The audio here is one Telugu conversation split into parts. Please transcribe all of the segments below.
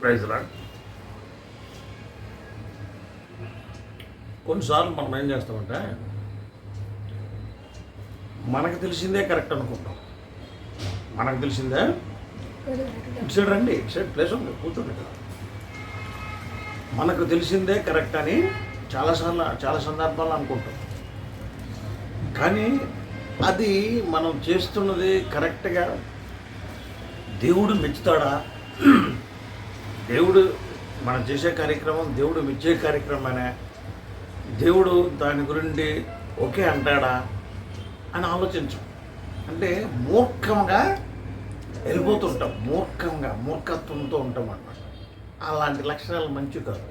ప్రైజ్లా? కొన్నిసార్లు మనం ఏం చేస్తామంటే మనకు తెలిసిందే కరెక్ట్ అనుకుంటాం. మనకు తెలిసిందే ఇటు సైడ్ రండి ఇటు సైడ్ ప్లేస్ ఉంది కూర్చోండి కదా మనకు తెలిసిందే కరెక్ట్ అని చాలాసార్లు చాలా సందర్భాలు అనుకుంటాం. కానీ అది మనం చేస్తున్నది కరెక్ట్గా దేవుడు మెచ్చుతాడా? దేవుడు మనం చేసే కార్యక్రమం దేవుడు మెచ్చే కార్యక్రమమే దేవుడు దాని గురించి ఓకే అంటాడా అని ఆలోచించం. అంటే మూర్ఖంగా వెళ్ళిపోతుంటాం. మూర్ఖంగా మూర్ఖత్వంతో ఉంటాం అన్నమాట అలాంటి లక్షణాలు మంచివి కాదు.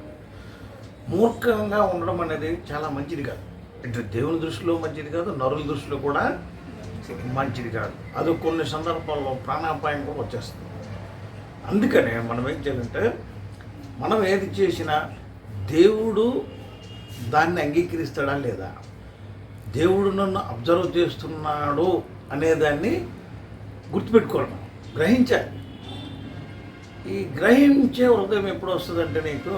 మూర్ఖంగా ఉండడం అనేది చాలా మంచిది కాదు. ఇటు దేవుని దృష్టిలో మంచిది కాదు నరుల దృష్టిలో కూడా మంచిది కాదు. అది కొన్ని సందర్భాల్లో ప్రాణాపాయం కూడా వచ్చేస్తుంది. అందుకనే మనం ఏం చేయాలంటే మనం ఏది చేసినా దేవుడు దాన్ని అంగీకరిస్తాడా లేదా? దేవుడు నన్ను అబ్జర్వ్ చేస్తున్నాడు అనేదాన్ని గుర్తుపెట్టుకోవడం గ్రహించాలి. ఈ గ్రహించే హృదయం ఎప్పుడు వస్తుందంటే నీకు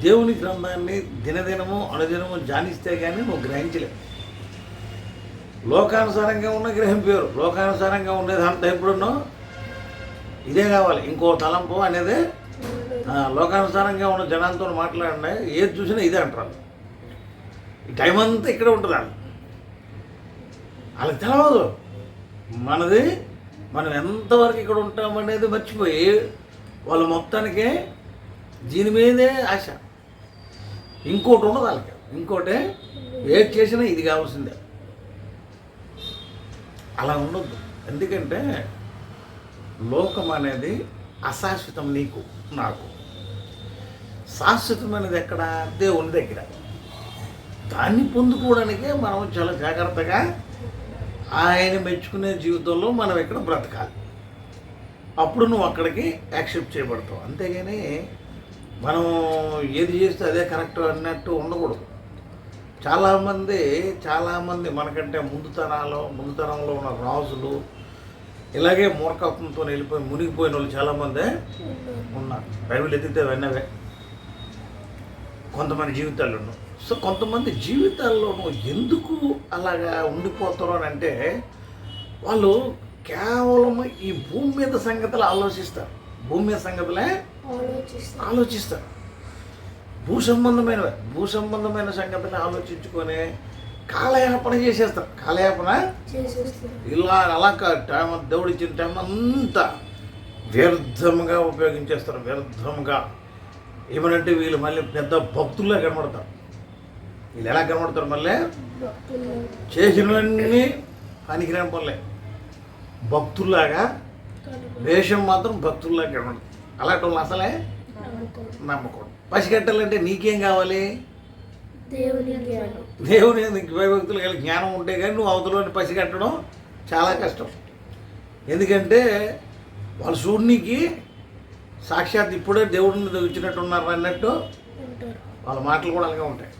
దేవుని గ్రంథాన్ని దినదినము అనుదినము జానిస్తే కానీ నువ్వు గ్రహించలేవు. లోకానుసారంగా ఉన్న గ్రహం పేరు లోకానుసారంగా ఉండేది అంత ఎప్పుడున్నో ఇదే కావాలి. ఇంకో తలంపు అనేది లోకానుసారంగా ఉన్న జనాలతో మాట్లాడినా ఏది చూసినా ఇదే అంటారు. ఈ టైం అంతా ఇక్కడే ఉంటుంది వాళ్ళు వాళ్ళకి తెలవదు. మనది మనం ఎంతవరకు ఇక్కడ ఉంటామనేది మర్చిపోయి వాళ్ళు మొత్తానికి దీని మీదే ఆశ. ఇంకోటి ఉండదు వాళ్ళకి. ఇంకోటి ఏది చేసినా ఇది కావాల్సిందే. అలా ఉండొద్దు. ఎందుకంటే లోకం అనేది అశాశ్వతం నీకు నాకు. శాశ్వతమైనది ఎక్కడ? దేవుని దగ్గర. దాన్ని పొందుకోవడానికే మనం చాలా జాగ్రత్తగా ఆయన మెచ్చుకునే జీవితంలో మనం ఇక్కడ బ్రతకాలి. అప్పుడు నువ్వు అక్కడికి యాక్సెప్ట్ చేయబడతావు. అంతేగాని మనం ఏది చేస్తే అదే కరెక్ట్ అన్నట్టు ఉండకూడదు. చాలామంది చాలామంది మనకంటే ముందు ముందుతనంలో ముందు తరంలో ఉన్న రాజులు ఇలాగే మూర్ఖత్వంతో వెళ్ళిపోయి మునిగిపోయిన వాళ్ళు చాలామంది ఉన్నారు. బైబిల్ ఎత్తితే విన్నవే. కొంతమంది జీవితాల్లో సో కొంతమంది జీవితాల్లో నువ్వు ఎందుకు అలాగా ఉండిపోతారు అని అంటే వాళ్ళు కేవలం ఈ భూమి మీద సంగతులు ఆలోచిస్తారు. భూమి మీద సంగతులే ఆలోచిస్తారు. భూ సంబంధమైనవి భూ సంబంధమైన సంగతిని ఆలోచించుకొని కాలయాపన చేసేస్తారు. కాలయాపన ఇలా అలా కాదు టైం దేవుడు ఇచ్చిన టైం అంతా వ్యర్థంగా ఉపయోగించేస్తారు. వ్యర్థంగా ఏమనంటే వీళ్ళు మళ్ళీ పెద్ద భక్తుల్లా కనబడతారు. వీళ్ళు ఎలా కనబడతారు మళ్ళీ? చేసినవన్నీ పనికిరాని పనులే. భక్తుల్లాగా వేషం మాత్రం భక్తుల్లాగా కనబడతారు. అలాంటి వాళ్ళు అసలే నమ్మకం నమ్మకూడదు. పసిగట్టాలంటే నీకేం కావాలి? దేవుని జ్ఞానం దేవుని నీకు భయభక్తులు కలిగి జ్ఞానం ఉంటే కానీ నువ్వు అవతలని పసిగట్టడం చాలా కష్టం. ఎందుకంటే వాళ్ళు సూర్యునికి సాక్షాత్ ఇప్పుడే దేవుడిని వచ్చినట్టు ఉన్నారు అన్నట్టు వాళ్ళ మాటలు కూడా అలాగే ఉంటాయి.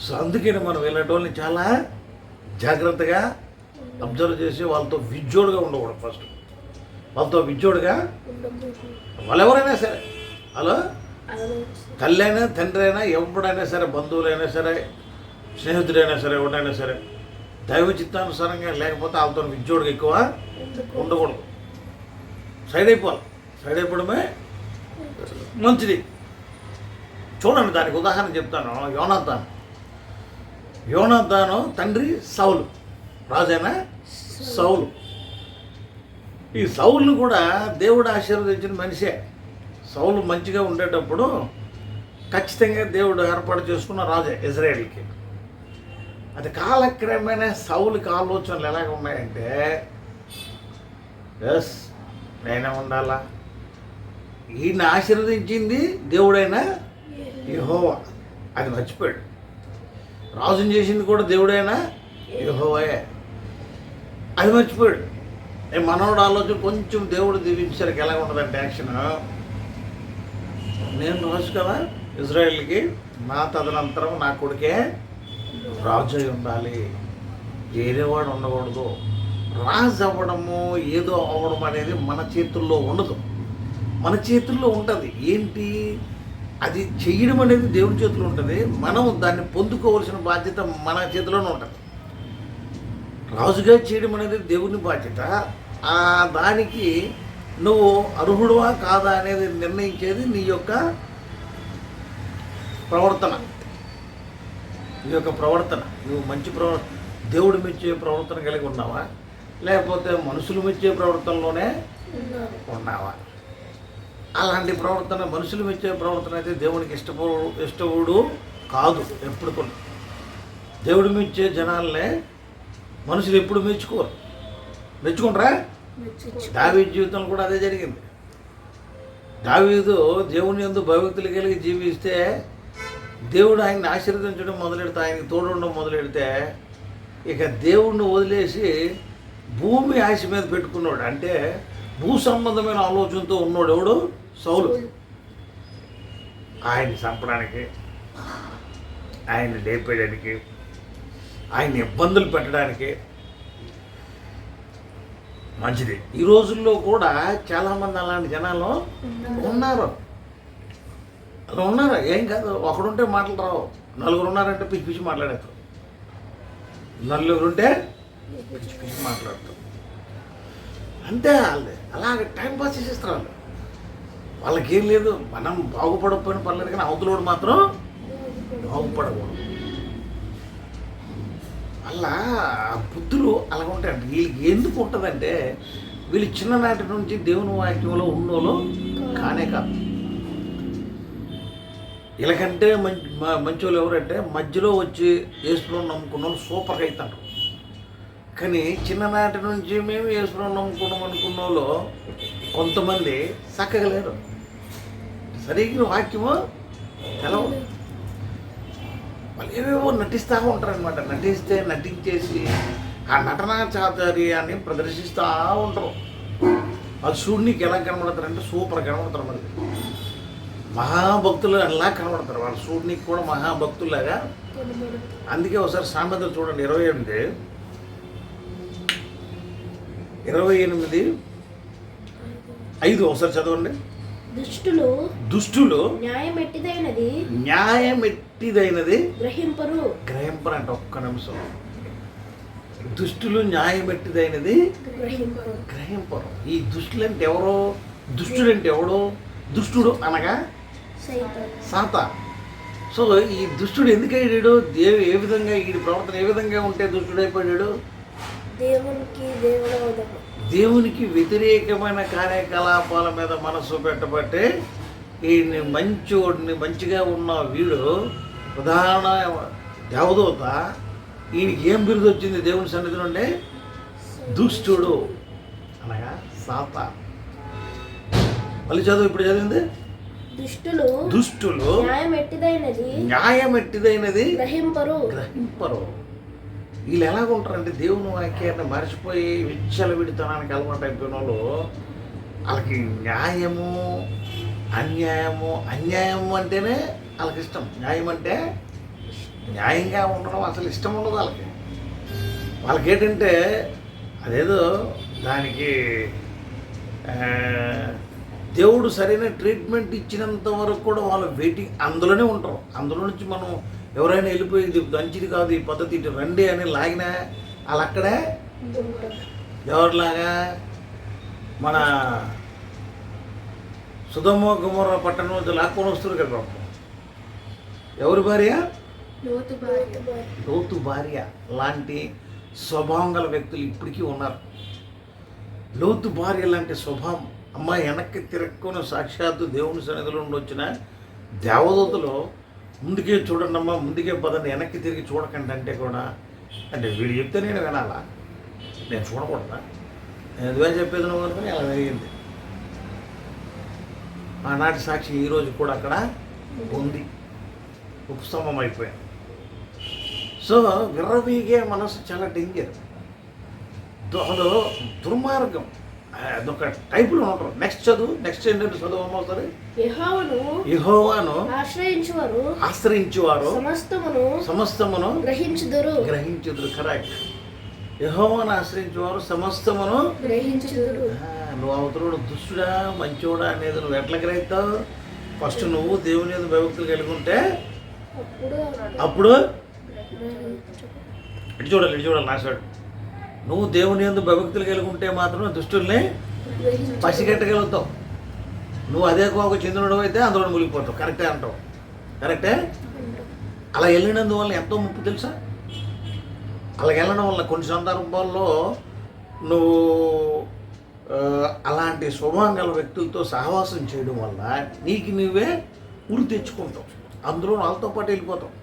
సో అందుకని మనం వెళ్ళేటోళ్ళని చాలా జాగ్రత్తగా అబ్జర్వ్ చేసి వాళ్ళతో విజ్జోడుగా ఉండకూడదు ఫస్ట్. వాళ్ళతో విజ్జోడుగా వాళ్ళు ఎవరైనా సరే. హలో? ఆలోచిస్తాను తల్లి అయినా తండ్రి అయినా ఎవడైనా సరే బంధువులైనా సరే స్నేహితుడైనా సరే ఎవడైనా సరే దైవ చిత్తానుసారంగా లేకపోతే వాళ్ళతో విజ్జోడుగా ఎక్కువ ఉండకూడదు. సైడ్ అయిపోవాలి. సైడ్ అయిపోవడమే మంచిది. చూడండి దానికి ఉదాహరణ చెప్తాను. యోనాథాన్ యోనాథాను తండ్రి సౌలు. రాజైన సౌలు. ఈ సౌలు కూడా దేవుడు ఆశీర్వదించిన మనిషే. సౌలు మంచిగా ఉండేటప్పుడు ఖచ్చితంగా దేవుడు ఏర్పాటు చేసుకున్న రాజే ఇజ్రాయేల్కి. అది కాలక్రమేణా సౌలికి ఆలోచనలు ఎలాగ ఉన్నాయంటే ఎస్ నేనే ఉండాలా? ఈయన ఆశీర్వదించింది దేవుడైనా యెహోవా. అది మర్చిపోయాడు. రాజుని చేసింది కూడా దేవుడైనా యెహోవాయే. అది మర్చిపోయాడు. ఏ మనోడు ఆలోచన కొంచెం దేవుడు దీవించడానికి ఎలా ఉండదండి యాక్షన్. నేను రాజు కదా ఇజ్రాయెల్కి నా తదనంతరం నా కొడుకే రాజు అయి ఉండాలి వేరేవాడు ఉండకూడదు. రాజు అవ్వడము ఏదో అవ్వడం అనేది మన చేతుల్లో ఉండదు. మన చేతుల్లో ఉంటుంది. ఏంటి? అది చేయడం అనేది దేవుడి చేతిలో ఉంటుంది. మనం దాన్ని పొందుకోవాల్సిన బాధ్యత మన చేతిలోనే ఉంటుంది. రాజుగా చేయడం అనేది దేవుని బాధ్యత. ఆ దానికి నువ్వు అర్హుడువా కాదా అనేది నిర్ణయించేది నీ యొక్క ప్రవర్తన. నీ యొక్క ప్రవర్తన. నువ్వు మంచి ప్రవ దేవుడు మెచ్చే ప్రవర్తన కలిగి ఉన్నావా? లేకపోతే మనుషులు మెచ్చే ప్రవర్తనలోనే ఉన్నావా. అలాంటి ప్రవర్తన మనుషులు మెచ్చే ప్రవర్తన అయితే దేవునికి ఇష్టపడు ఇష్టపడు కాదు ఎప్పుడు కూడా దేవుడు మెచ్చే జనాలనే మనుషులు ఎప్పుడు మెచ్చుకోరు. మెచ్చుకుంటారా? మెచ్చుకో దావీదు జీవితంలో కూడా అదే జరిగింది. దావీదు దేవుని ఎందు భయభక్తులు కలిగి జీవిస్తే దేవుడు ఆయన్ని ఆశీర్వదించడం మొదలెడితే ఆయనకి తోడుండడం మొదలెడితే ఇక దేవుణ్ణి వదిలేసి భూమి ఆశ మీద పెట్టుకున్నాడు. అంటే భూ సంబంధమైన ఆలోచనతో ఉన్నాడు ఎవడు? సౌలు. ఆయన్ని చంపడానికి ఆయన్ని లేపేయడానికి ఆయన్ని ఇబ్బందులు పెట్టడానికి మంచిది. ఈ రోజుల్లో కూడా చాలామంది అలాంటి జనాలు ఉన్నారు. ఉన్నారు ఏం కాదు. ఒకడుంటే మాటలు రావు నలుగురు ఉన్నారంటే పిచ్చి పిచ్చి మాట్లాడేస్తారు. నలుగురు ఉంటే పిచ్చి పిచ్చి మాట్లాడతారు. అంతే వాళ్ళే. అలాగే టైం పాస్ చేసేస్తారు వాళ్ళు. వాళ్ళకి ఏం లేదు. మనం బాగుపడకపోయిన పర్లేదు కానీ అవతలోడు మాత్రం బాగుపడకూడదు. అలా ఆ బుద్ధులు అలా ఉంటాయంట వీళ్ళకి ఎందుకు ఉంటుందంటే వీళ్ళు చిన్ననాటి నుంచి దేవుని వాక్యంలో ఉన్నోళ్ళు కానే కాదు. వీళ్ళకంటే మంచి మంచి వాళ్ళు ఎవరంటే మధ్యలో వచ్చి యేసులో నమ్ముకున్న వాళ్ళు సూపర్గా అవుతారు కానీ చిన్ననాటి నుంచి మేము యేసులో నమ్ముకున్నాం అనుకున్న వాళ్ళు కొంతమంది చక్కగలేరు సరిగ్గా వాక్యము తెలవు వాళ్ళు ఏవేవో నటిస్తూ ఉంటారనమాట నటిస్తే నటించేసి ఆ నటనా చాతుర్యాన్ని ప్రదర్శిస్తూ ఉంటారు. అది చూడనీకి ఎలా కనబడతారంటే సూపర్ కనబడతారు మరి మహాభక్తులు అలా కనబడతారు. వాళ్ళు చూడనీకి కూడా మహాభక్తులాగా. అందుకే ఒకసారి సామెతలు చూడండి. ఇరవై ఎనిమిది. ఇరవై ఎనిమిది. ఐదు ఒకసారి చదవండి. దుష్టులు దుష్టులు న్యాయం ఎట్టిదైనది న్యాయం ఎట్టిదైనది గ్రహింపరు గ్రహింపరంట ఒక్క నిమిషం. దుష్టులు న్యాయం ఎట్టిదైనది గ్రహింపరు. గ్రహింపరు. ఈ దుష్టులు అంటే ఎవరు? దుష్టుడు అంటే ఎవడు? దుష్టుడు అనగా సైతం. సో ఈ దుష్టుడు ఎందుకు అయ్యాడు దేవు ఏ విధంగా ఈ ప్రవర్తన ఏ విధంగా ఉంటే దుష్టుడైపోయాడు దేవునికి దేవుడవదము దేవునికి వ్యతిరేకమైన కార్యకలాపాల మీద మనస్సు పెట్టబట్టే ఈయన్ని మంచోడిని మంచిగా ఉన్న వీడు ప్రధాన దేవదూత. ఈయనకి ఏం బిరుదు వచ్చింది దేవుని సన్నిధి నుండి? దుష్టుడు. అనగా సాత. మళ్ళీ చదువు ఇప్పుడు చదివింది? దుష్టులు దుష్టులు న్యాయం ఎట్టిదైనది న్యాయం ఎట్టిదైనది గ్రహింపరు. గ్రహింపరు. వీళ్ళు ఎలాగుంటారంటే దేవుని వాక్యాన్ని మర్చిపోయి విచ్చల విడితనానికి అలవాటు అయిపోయిన వాళ్ళు వాళ్ళకి న్యాయము అన్యాయము అన్యాయము అంటేనే వాళ్ళకి ఇష్టం. న్యాయం అంటే న్యాయంగా ఉండడం అసలు ఇష్టం ఉండదు వాళ్ళకి. వాళ్ళకి ఏంటంటే అదేదో దానికి దేవుడు సరైన ట్రీట్మెంట్ ఇచ్చినంత వరకు కూడా వాళ్ళు వెయిటింగ్ అందులోనే ఉంటారు. అందులో నుంచి మనం ఎవరైనా వెళ్ళిపోయి ఇది మంచిది కాదు ఈ పద్ధతి ఇటు రండి అని లాగినా వాళ్ళు అక్కడే ఎవరిలాగా మన సుధమ గుమర పట్టణం నుంచి లాక్కొని వస్తారు కదా. ఎవరి భార్య. లోతు భార్య. లాంటి స్వభావం గల వ్యక్తులు ఇప్పటికీ ఉన్నారు. లోతు భార్య లాంటి స్వభావం అమ్మ వెనక్కి తిరక్కుని సాక్షాత్తు దేవుని సన్నిధిలో నుండి వచ్చిన దేవదూతలో ముందుకే చూడండి అమ్మా ముందుకే పదండి వెనక్కి తిరిగి చూడకండి అంటే కూడా అంటే వీడు చెప్తే నేను వినాలా? నేను చూడకూడదా? నేను ఎందుకని చెప్పేది నువ్వు అనుకుని అలా జరిగింది ఆనాటి సాక్షి ఈరోజు కూడా అక్కడ ఉంది. ఉపస్తంభం అయిపోయింది. సో విర్రవీగే మనసు చాలా డేంజర్ దు- అదో దుర్మార్గం. అదొక టైపులో ఉంటారు నెక్స్ట్ చదువు నెక్స్ట్ ఏంటంటే చదువు అమ్మవుతుంది యెహోవాను యెహోవాను ఆశ్రయించువారు. ఆశ్రయించువారు. సమస్తమును సమస్తమును గ్రహించుదురు. గ్రహించుదురు. కరెక్ట్ యహోవాను ఆశ్రయించేవారు సమస్తమును గ్రహించుదురు. నువ్వు అవతరుడు దుష్టుడా మంచోడా అనేది నువ్వు ఎట్లా గ్రహిస్తావు? ఫస్ట్ నువ్వు దేవుని మీద భయభక్తులు కలిగి ఉంటే అప్పుడు ఇటు చూడాలి ఇటు చూడాలి నాశాడు నువ్వు దేవుని ఎందు భయభక్తులు కలిగి ఉంటే మాత్రం దుష్టుల్ని పసిగట్టగలుగుతావు. నువ్వు అదే కోక చెందినడు అయితే అందులో మునిగిపోతావు. కరెక్టే అంటావు. కరెక్టే? అలా వెళ్ళినందువల్ల ఎంతో ముప్పు తెలుసా? అలా వెళ్ళడం వల్ల కొన్ని సందర్భాల్లో నువ్వు అలాంటి స్వభావం గల వ్యక్తులతో సహవాసం చేయడం వల్ల నీకు నువ్వే ఉరి తెచ్చుకుంటావు. అందులో వాళ్ళతో పాటు వెళ్ళిపోతావు.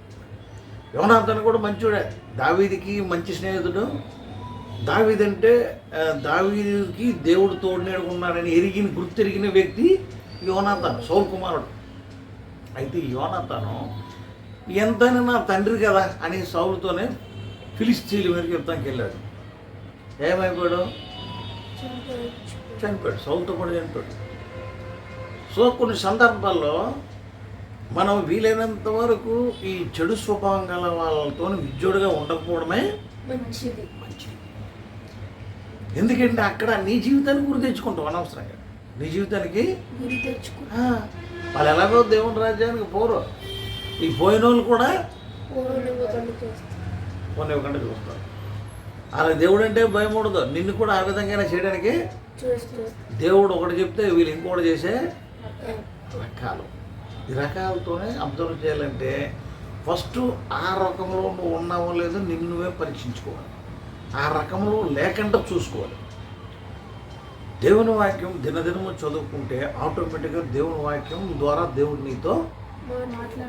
యోనాథన్ కూడా మంచోడే. దావీదికి మంచి స్నేహితుడు. దావీదంటే దావీదికి దేవుడు తోడునేడు ఉన్నాడని ఎరిగిన గుర్తెరిగిన వ్యక్తి యోనాథన్ సౌల్ కుమారుడు. అయితే యోనాథను ఎంతైనా నా తండ్రి కదా అని సౌలుతోనే ఫిలిస్తీన్ల మీదకి యుద్ధానికి వెళ్ళాడు. ఏమైపోయాడు? చనిపోయాడు. సౌలుతో కూడా చనిపోయాడు. సో కొన్ని సందర్భాల్లో మనం వీలైనంత వరకు ఈ చెడు స్వభావం గల వాళ్ళతో విద్యుడుగా ఉండకపోవడమే మంచిది. మంచిది. ఎందుకంటే అక్కడ నీ జీవితానికి గురి తెచ్చుకుంటావు అనవసరంగా. నీ జీవితానికి వాళ్ళు ఎలాగో దేవుని రాజ్యానికి పోరు. ఈ పోయిన వాళ్ళు కూడా ఇవ్వకుండా చూస్తారు. అలా దేవుడు అంటే భయం ఉండదు. నిన్ను కూడా ఆ విధంగానే చేయడానికి దేవుడు ఒకటి చెప్తే వీళ్ళు ఇంకోటి చేసే రకాలు. ఈ రకాలతోనే అబ్జర్వ్ చేయాలంటే ఫస్ట్ ఆ రకంలో నువ్వు ఉన్నావో లేదో నిన్ను నువ్వే పరీక్షించుకోవాలి. ఆ రకంలో లేకుండా చూసుకోవాలి. దేవుని వాక్యం దినదినము చదువుకుంటే ఆటోమేటిక్గా దేవుని వాక్యం ద్వారా దేవుడు నీతో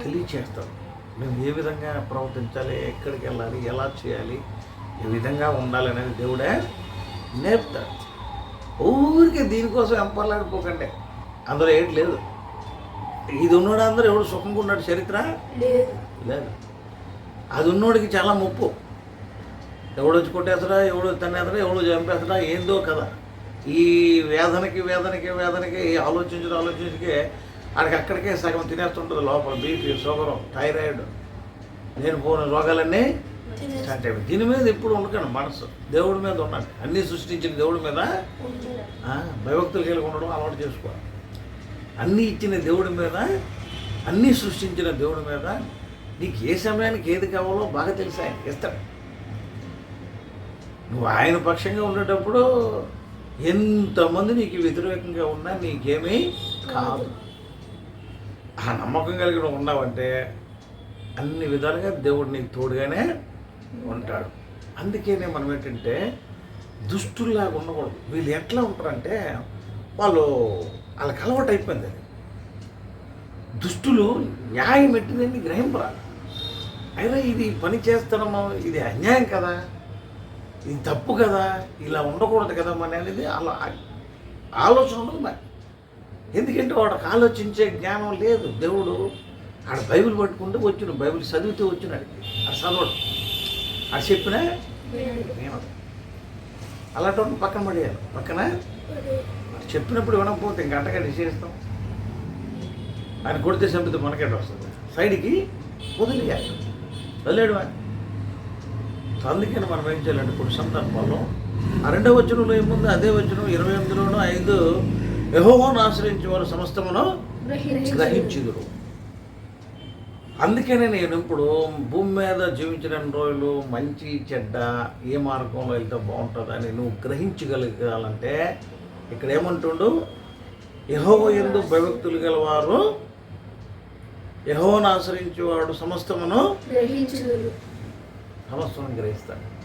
తెలియచేస్తాడు. మేము ఏ విధంగా ప్రవర్తించాలి ఎక్కడికి వెళ్ళాలి ఎలా చేయాలి ఏ విధంగా ఉండాలి అనేది దేవుడే నేర్పుతాడు. ఊరికే దీనికోసం ఎంపర్లాడిపోకండి అందులో ఏంటి లేదు. ఇది ఉన్నాడు అందరూ ఎవడు సుఖంగా ఉన్నాడు చరిత్ర? లేదు. లేదు. అది ఉన్నోడికి చాలా ముప్పు. ఎవడు వచ్చి కొట్టేస్తాడా ఎవడు తన్నేస్తాడా ఎవడు చంపేస్తాడా ఏందో కదా ఈ వేదనకి వేదనకి వేదనకి ఆలోచించడం ఆలోచించకే ఆడికి అక్కడికే సగం తినేస్తుంటుంది లోపల బీపీ షుగరు థైరాయిడ్. నేను పోయిన రోగాలన్నీ స్టార్ట్ అయిపోయి. దీని మీద ఎప్పుడు ఉండకండి మనసు. దేవుడి మీద ఉండాలి. అన్నీ సృష్టించిన దేవుడి మీద భయభక్తులు కలిగి ఉండడం అలవాటు చేసుకోవాలి. అన్నీ ఇచ్చిన దేవుడి మీద అన్నీ సృష్టించిన దేవుడి మీద నీకు ఏ సమయానికి ఏది కావాలో బాగా తెలుసు ఆయన ఇస్తాడు. నువ్వు ఆయన పక్షంగా ఉండేటప్పుడు ఎంతమంది నీకు వ్యతిరేకంగా ఉన్నా నీకేమీ కాదు. ఆ నమ్మకం కలిగి నువ్వు ఉన్నావంటే అన్ని విధాలుగా దేవుడు నీకు తోడుగానే ఉంటాడు. అందుకనే మనం ఏంటంటే దుష్టుల్లాగా ఉండకూడదు. వీళ్ళు ఎట్లా ఉంటారంటే వాళ్ళు వాళ్ళకి అలవాటు అయిపోయింది అది. దుష్టులు న్యాయం పెట్టిందని గ్రహింపరాలి అయినా ఇది పని చేస్తున్నాము ఇది అన్యాయం కదా. ఇది తప్పు కదా ఇలా ఉండకూడదు కదా మన అనేది అలా ఆలోచన ఉండదు మరి. ఎందుకంటే వాడికి ఆలోచించే జ్ఞానం లేదు. దేవుడు ఆడ బైబిల్ పట్టుకుంటూ వచ్చిన బైబిల్ చదివితే వచ్చినాడు అది చదవడు. అది చెప్పినా నేను అలాంటి పక్కన పడేయాలి. పక్కన చెప్పినప్పుడు వినకపోతే ఇంక అంటగా చేస్తాం ఆయన కొడితే చంపితే మనకేట వస్తుంది సైడ్కి వదిలేయాలి. వదిలేడు అందుకని మనం ఏం చేయాలంటే కొన్ని సందర్భాల్లో ఆ రెండవ వచనంలో ఏముంది? అదే వచనం ఇరవై ఎనిమిదిలోనూ ఐదు యహోవాను ఆశ్రయించే వారు సమస్తమును గ్రహించుదురు. అందుకనే నేను ఇప్పుడు భూమి మీద జీవించిన రోజులు మంచి చెడ్డ ఏ మార్గంలో వెళ్తే బాగుంటుందని నువ్వు గ్రహించగలగాలంటే ఇక్కడ ఏమంటుండు? యహోవ ఎందు భయభక్తులు గలవారు యహోవను ఆశ్రయించేవాడు సమస్తమును గ్రహించుదురు. సమస్తమును గ్రహిస్తాడు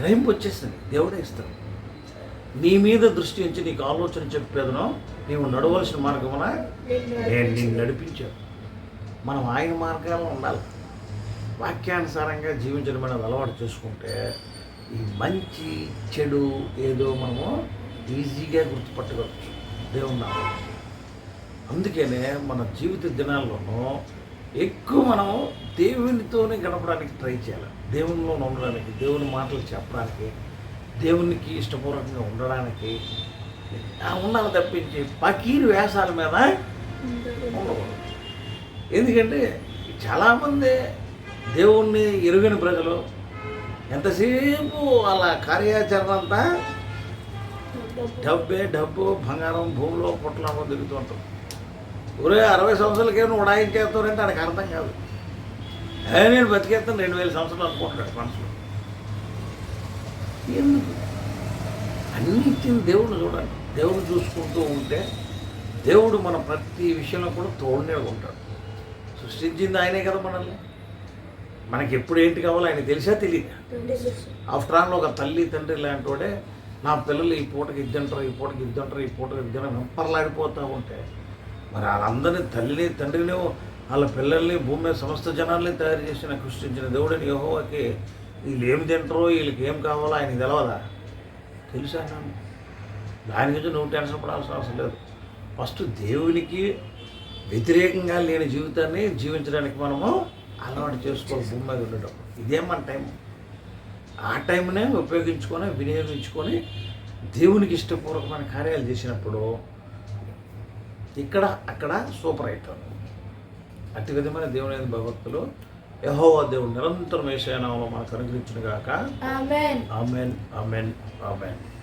గ్రహింపు వచ్చేసింది. దేవుడే ఇస్తాడు. నీ మీద దృష్టి ఉంచి నీకు ఆలోచన చెప్పేదను నీవు నడవలసిన మార్గమున నేను నిన్ను నడిపించాను. మనం ఆయన మార్గాల్లో ఉండాలి. వాక్యానుసారంగా జీవించడం అనేది అలవాటు చేసుకుంటే ఈ మంచి చెడు ఏదో మనము ఈజీగా గుర్తుపట్టగలచ్చు దేవుని నామం. అందుకనే మన జీవిత దినాల్లోనూ ఎక్కువ మనం దేవునితోనే గడపడానికి ట్రై చేయాలి. దేవునిలో ఉండడానికి దేవుని మాటలు చెప్పడానికి దేవునికి ఇష్టపూర్వకంగా ఉండడానికి ఉండాలి తప్పించి పకీరు వేషాల మీద ఉండకూడదు. ఎందుకంటే చాలామంది దేవుణ్ణి ఎరుగని ప్రజలు ఎంతసేపు వాళ్ళ కార్యాచరణ అంతా డబ్బే డబ్బు బంగారం భూమిలో పుట్టలో తిరుగుతూ ఉంటాం. ఒరే అరవై సంవత్సరాలకే నువ్వు ఉడాయించేస్తారంటే ఆయనకు అర్థం కాదు. నేను బతికేస్తాను రెండు వేల సంవత్సరాలు అనుకుంటున్నాడు మనసులో ఎందుకు? అన్నీ ఇచ్చిన దేవుడిని చూడండి దేవుడు చూసుకుంటూ ఉంటే దేవుడు మన ప్రతి విషయంలో కూడా తోడునే ఉంటాడు. సృష్టించింది ఆయనే కదా మనల్ని. మనకి ఎప్పుడు ఏంటి కావాలో ఆయన తెలిసా? తెలియదు ఆఫ్టర్ ఆల్ ఒక తల్లి తండ్రి లాంటి వాడే నా పిల్లలు ఈ పూటకి ఇద్దంటారు ఈ పూటకి ఇద్దంటారు ఈ పూటకి ఇద్దంటారు వెంపర్లాడిపోతూ ఉంటే మరి వాళ్ళందరినీ తల్లిని తండ్రిని వాళ్ళ పిల్లల్ని భూమి మీద సమస్త జనాల్ని తయారు చేసిన సృష్టించిన దేవుడిని యహోవాకి వీళ్ళు ఏం తింటారో వీళ్ళకి ఏం కావాలో ఆయనకి తెలవదా? తెలుసా నన్ను? దాని గురించి నువ్వు టెన్షన్ పడాల్సిన అవసరం లేదు. ఫస్ట్ దేవునికి వ్యతిరేకంగా లేని జీవితాన్ని జీవించడానికి మనము అలవాటు చేసుకోవాలి భూమి మీద ఉండడం. ఇదే మన టైం ఆ టైంనే ఉపయోగించుకొని వినియోగించుకొని దేవునికి ఇష్టపూర్వకమైన కార్యాలు చేసినప్పుడు ఇక్కడ అక్కడ సూపర్ అవుతారు అతి విధమైన దేవుని భగవత్తులు యహోవా దేవుడు నిరంతరం వేసేనామలో మనకు అనుగ్రహించిన గాక ఆమెన్. Amen amen amen.